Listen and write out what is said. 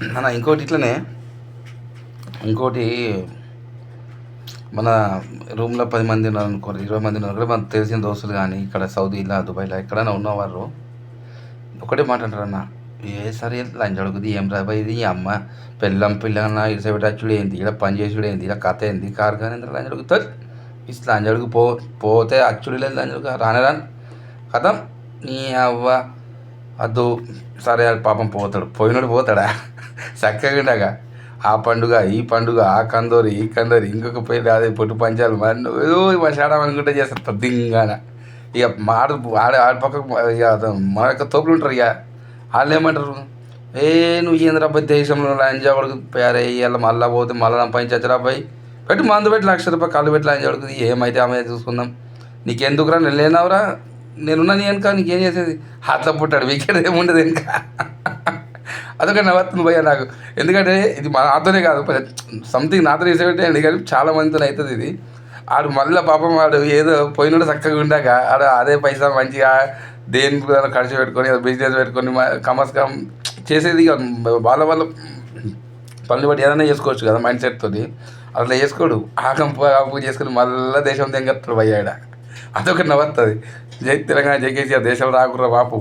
మన ఇంకోటి ఇట్లనే ఇంకోటి మన రూమ్లో పది మంది ఉన్నారు ఇరవై మంది ఉన్నారు మనకు తెలిసిన దోస్తులు కానీ ఇక్కడ సౌదీలో దుబాయ్లో ఎక్కడైనా ఉన్నవారు ఒకటే మాట అంటారు అన్న ఏ సరే లంచ్ అడుగుది ఏం రాబోయ్ ఇది ఈ అమ్మ పెళ్ళం పిల్లన్న ఇడిసబెట్టి వచ్చుడు ఏంది ఇలా పని చేసుడు ఏంది ఇలా కథ ఏంది కారు కానీ లంచ్ అడుగుతారు ఇట్లా లంచ్ అడుగు పో పోతే అచ్చుడు లేదు లంచ్ అడుగు రానే రాను. కథం నీ అవ్వ అద్దు సరే పాపం పోతాడు పోయినాడు పోతాడా? చక్కగా ఉండగా ఆ పండుగ ఈ పండుగ ఆ కందోరు ఈ కందోరి ఇంకొక పోయి అదే పొట్టు పంచాలు. మన ఏదో మా అనుకుంటే చేస్తారు దింగాన ఇక మాడ ఆడ ఆడ పక్కకు ఇక మన యొక్క తోపులు ఉంటారు ఇక. వాళ్ళు ఏమంటారు? ఏ నువ్వు ఏంద్రా దేశంలో లంజా కొడుకు పేరే ఇవాళ మళ్ళీ పోతే మళ్ళీ సంపాదించచ్చురా పెట్టి మందు పెట్టి లక్ష రూపాయలు కళ్ళు పెట్టి లంజా కొడుకు. ఏమైతే ఆమె చూసుకుందాం. నీకెందుకురా నేను లేనావురా? నేనున్నా నీ వెనక నీకేం చేసేది? హాట్లో పుట్టాడు వీకెండ్ ఏముండదు ఇంకా అదొక నవ్వుతుంది భయ్య నాకు. ఎందుకంటే ఇది మా నాతోనే కాదు సంథింగ్ నాతో చేసేటంటే అండి. కానీ చాలా మందితో అవుతుంది ఇది. ఆడు మళ్ళీ పాపం వాడు ఏదో పోయినోడు చక్కగా ఉండాక ఆడు అదే పైసా మంచిగా దేని ఖర్చు పెట్టుకొని బిజినెస్ పెట్టుకొని కమస్ కమ్ చేసేది వాళ్ళ వాళ్ళ పనులు బట్టి ఏదైనా చేసుకోవచ్చు కదా మైండ్ సెట్ తోటి. అట్లా చేసుకోడు. ఆకం ఆపు చేసుకుని మళ్ళీ దేశం తెంగత్తాడు భయ్యాడ అదొక నవ్వుతుంది జై తెలంగాణ జై కేసీఆర్. దేశం రాకుర్రా బాపు.